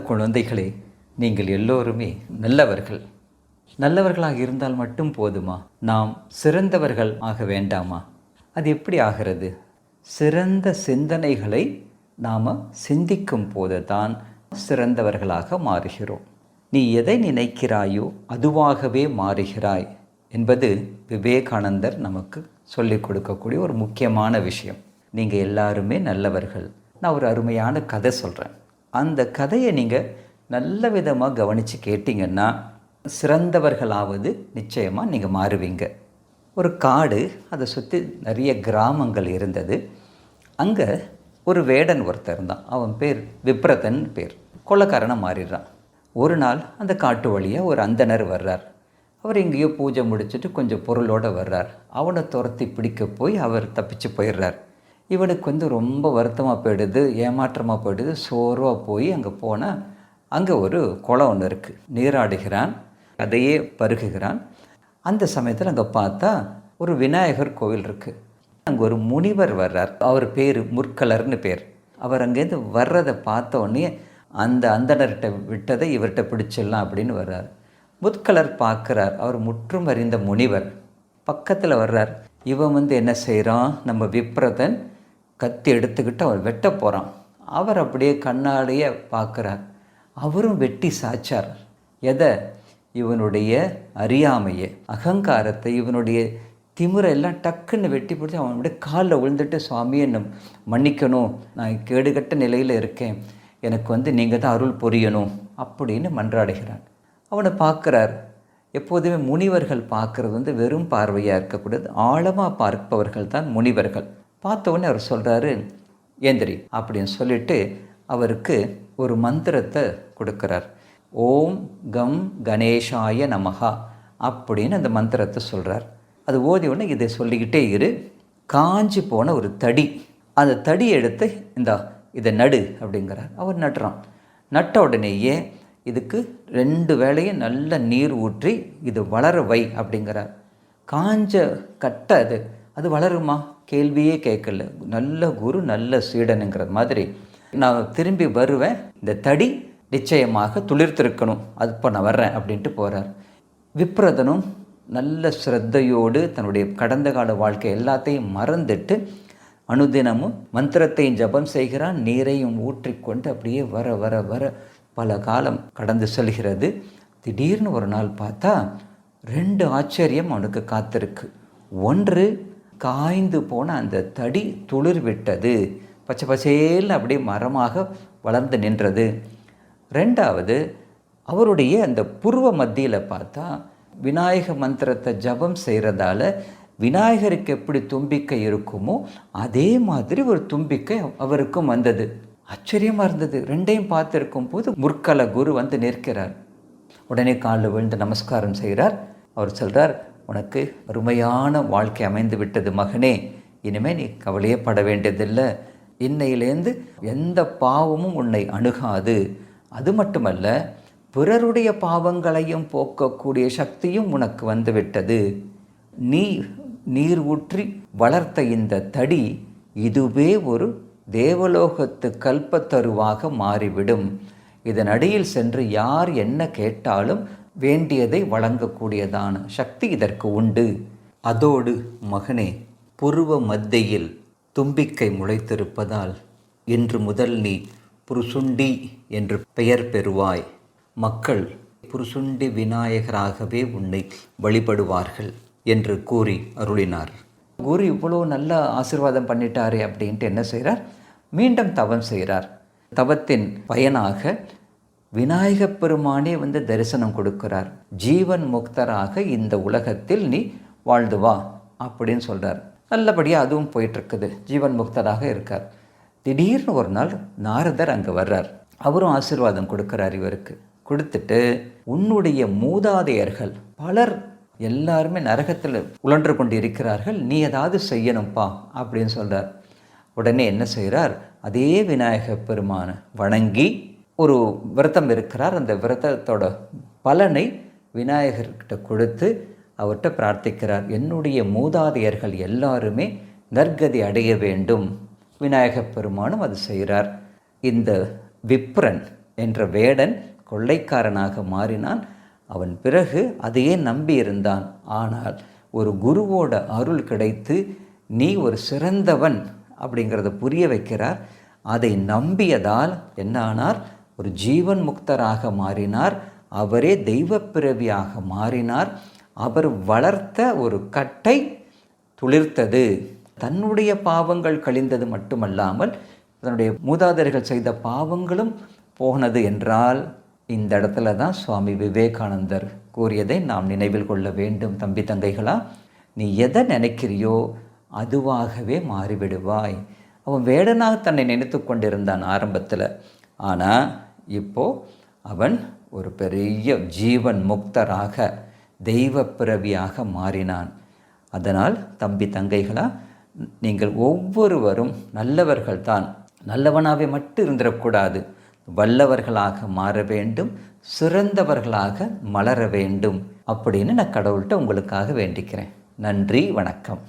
குழந்தைகளே நீங்கள் எல்லோருமே நல்லவர்கள். நல்லவர்களாக இருந்தால் மட்டும் போதுமா? நாம் சிறந்தவர்கள் ஆக வேண்டாமா? அது எப்படி ஆகிறது? சிறந்த சிந்தனைகளை நாம் சிந்திக்கும் போது தான் சிறந்தவர்களாக மாறுகிறோம். நீ எதை நினைக்கிறாயோ அதுவாகவே மாறுகிறாய் என்பது விவேகானந்தர் நமக்கு சொல்லிக் கொடுக்கக்கூடிய ஒரு முக்கியமான விஷயம். நீங்கள் எல்லாருமே நல்லவர்கள். நான் ஒரு அருமையான கதை சொல்கிறேன் அந்த கதையை நீங்கள் நல்ல விதமாக கவனித்து கேட்டிங்கன்னா சிறந்தவர்களாவது நிச்சயமாக நீங்கள் மாறுவீங்க. ஒரு காடு அதை சுற்றி நிறைய கிராமங்கள் இருந்தது. அங்கே ஒரு வேடன் ஒருத்தர் இருந்தான். அவன் பேர் விப்ரதன் பேர். கொள்ளக்காரனாக மாறிடுறான். ஒரு நாள் அந்த காட்டு வழியாக ஒரு அந்தனர் வர்றார். அவர் எங்கேயோ பூஜை முடிச்சுட்டு கொஞ்சம் பொருளோடு வர்றார். அவனை துரத்தி பிடிக்க போய் அவர் தப்பிச்சு போயிடுறார். இவனுக்கு வந்து ரொம்ப வருத்தமாக போயிடுது ஏமாற்றமாக போயிடுது. சோர்வாக போய் அங்கே போனால் அங்கே ஒரு குளம் ஒன்று இருக்குது நீராடுகிறான் அதையே பருகுகிறான். அந்த சமயத்தில் அங்கே பார்த்தா ஒரு விநாயகர் கோவில் இருக்குது அங்கே ஒரு முனிவர் வர்றார். அவர் பேர் முற்கலர்னு பேர். அவர் அங்கேருந்து வர்றதை பார்த்த உடனே அந்த அந்தனர்கிட்ட விட்டதை இவர்கிட்ட பிடிச்சிடலாம் அப்படின்னு வர்றார். முற்கலர் பார்க்குறார். அவர் முற்றும் அறிந்த முனிவர். பக்கத்தில் வர்றார். இவன் வந்து என்ன செய்கிறான் நம்ம விப்ரதன் கத்தி எடுத்துக்கிட்டு அவர் வெட்ட போகிறான் அவர் அப்படியே கண்ணாலேயே பார்க்குறார். அவரும் வெட்டி சாச்சார். எதை? இவனுடைய அறியாமையை. அகங்காரத்தை இவனுடைய திமுறை எல்லாம் டக்குன்னு வெட்டி பிடிச்சி அவனுடைய காலில் விழுந்துட்டு சுவாமி என்னை மன்னிக்கணும். நான் கேடுகட்ட நிலையில் இருக்கேன். எனக்கு வந்து நீங்கள் தான் அருள் புரியணும். அப்படின்னு மன்றாடுகிறான். அவனை பார்க்குறார். எப்போதுமே முனிவர்கள் பார்க்குறது வந்து வெறும் பார்வையாக இருக்கக்கூடாது. ஆழமாக பார்ப்பவர்கள் தான் முனிவர்கள். பார்த்த உடனே அவர் சொல்கிறாரு ஏந்திரி அப்படின்னு சொல்லிட்டு அவருக்கு ஒரு மந்திரத்தை கொடுக்குறார். ஓம் கம் கணேஷாய நமகா அப்படின்னு அந்த மந்திரத்தை சொல்கிறார் அது ஓதி உடனே இதை சொல்லிக்கிட்டே இரு. காஞ்சி போன ஒரு தடி. அந்த தடி எடுத்து இந்த இதை நடு அப்படிங்கிறார். அவர் நட்டுறான் நட்ட உடனேயே இதுக்கு ரெண்டு வேளையும் நல்ல நீர் ஊற்றி இது வளர வை அப்படிங்கிறார். காஞ்ச கட்டை அது. அது வளருமா? கேள்வியே கேட்கல. நல்ல குரு நல்ல சீடனுங்கிறது மாதிரி. நான் திரும்பி வருவேன். இந்த தடி நிச்சயமாக துளிர்த்திருக்கணும். அது இப்போ நான் வர்றேன் அப்படின்ட்டு போகிறார் விப்ரதனும் நல்ல ஸ்ரத்தையோடு தன்னுடைய கடந்த கால வாழ்க்கை எல்லாத்தையும் மறந்துட்டு அனுதினமும் மந்திரத்தையும் ஜபம் செய்கிறான். நீரையும் ஊற்றிக்கொண்டு அப்படியே வர வர வர பல காலம் கடந்து செல்கிறது. திடீர்னு ஒரு நாள் பார்த்தா ரெண்டு ஆச்சரியம் அவனுக்கு காத்திருக்கு. ஒன்று காய்ந்து போன அந்த தடி துளிர் விட்டது பச்சை பசேல்னு அப்படியே மரமாக வளர்ந்து நின்றது. ரெண்டாவது அவருடைய அந்த புருவ மத்தியில் பார்த்தா விநாயக மந்திரத்தை ஜபம் செய்கிறதால விநாயகருக்கு எப்படி தும்பிக்கை இருக்குமோ அதே மாதிரி ஒரு தும்பிக்கை அவருக்கும் வந்தது. ஆச்சரியமாக இருந்தது. ரெண்டையும் பார்த்துருக்கும் போது முற்கல குரு வந்து நிற்கிறார். உடனே காலில் விழுந்து நமஸ்காரம் செய்கிறார். அவர் சொல்கிறார் உனக்கு அருமையான வாழ்க்கை அமைந்து விட்டது மகனே. இனிமேல் நீ கவலையே பட வேண்டியதில்லை. இன்னையிலேருந்து எந்த பாவமும் உன்னை அணுகாது. அது மட்டுமல்ல பிறருடைய பாவங்களையும் போக்கக்கூடிய சக்தியும் உனக்கு வந்துவிட்டது நீ நீர் ஊற்றி வளர்த்த இந்த தடி இதுவே ஒரு தேவலோகத்து கல்பத்தருவாக மாறிவிடும். இதன் அடியில் சென்று யார் என்ன கேட்டாலும் வேண்டியதை வழங்கக்கூடியதான சக்தி இதற்கு உண்டு. அதோடு மகனே புருவ மத்தியில் தும்பிக்கை முளைத்திருப்பதால் இன்று முதல் நீ புருசுண்டி என்று பெயர் பெறுவாய். மக்கள் புருசுண்டி விநாயகராகவே உன்னை வழிபடுவார்கள் என்று கூறி அருளினார். குரு இவ்வளோ நல்ல ஆசிர்வாதம் பண்ணிட்டாரே அப்படின்ட்டு என்ன செய்கிறார் மீண்டும் தவம் செய்கிறார் தவத்தின் பயனாக விநாயகப் பெருமானே வந்து தரிசனம் கொடுக்கிறார். ஜீவன் முக்தராக இந்த உலகத்தில் நீ வாழ்ந்து வா அப்படின்னு சொல்கிறார் நல்லபடியாக அதுவும் போயிட்டுருக்குது. ஜீவன் முக்தராக இருக்கார். திடீர்னு ஒரு நாள் நாரதர் அங்கே வர்றார். அவரும் ஆசீர்வாதம் கொடுக்குறார் இவருக்கு. கொடுத்துட்டு உன்னுடைய மூதாதையர்கள் பலர் எல்லாருமே நரகத்தில் உழன்று கொண்டு இருக்கிறார்கள் நீ ஏதாவது செய்யணும்ப்பா அப்படின்னு சொல்கிறார் உடனே என்ன செய்கிறார் அதே விநாயக பெருமானை வணங்கி ஒரு விரதம் இருக்கிறார். அந்த விரதத்தோட பலனை விநாயகர்கிட்ட கொடுத்து அவர்கிட்ட பிரார்த்திக்கிறார். என்னுடைய மூதாதையர்கள் எல்லாருமே நற்கதி அடைய வேண்டும். விநாயகப் பெருமானும் அது செய்கிறார். இந்த விப்ரன் என்ற வேடன் கொள்ளைக்காரனாக மாறினான். அவன் பிறகு அதையே நம்பியிருந்தான். ஆனால் ஒரு குருவோட அருள் கிடைத்து நீ ஒரு சிறந்தவன் அப்படிங்கிறத புரிய வைக்கிறார். அதை நம்பியதால் என்ன ஆனார்? ஒரு ஜீவன் முக்தராக மாறினார் அவரே தெய்வப்பிறவியாக மாறினார் அவர் வளர்த்த ஒரு கட்டை துளிர்த்தது. தன்னுடைய பாவங்கள் கழிந்தது மட்டுமல்லாமல் தன்னுடைய மூதாதையர்கள் செய்த பாவங்களும் போனது என்றால் இந்த இடத்துல தான் சுவாமி விவேகானந்தர் கூறியதை நாம் நினைவில் கொள்ள வேண்டும். தம்பி தங்கைகளா நீ எதை நினைக்கிறியோ அதுவாகவே மாறிவிடுவாய். அவன் வேடனாக தன்னை நினைத்து கொண்டிருந்தான் ஆரம்பத்தில். ஆனால் இப்போ அவன் ஒரு பெரிய ஜீவன் முக்தராக தெய்வ பிறவியாக மாறினான். அதனால் தம்பி தங்கைகளா நீங்கள் ஒவ்வொருவரும் நல்லவர்கள்தான். நல்லவனாகவே மட்டும் இருந்துடக்கூடாது வல்லவர்களாக மாற வேண்டும் சிறந்தவர்களாக மலர வேண்டும் அப்படின்னு நான் கடவுள்கிட்ட உங்களுக்காக வேண்டிக்கிறேன். நன்றி வணக்கம்.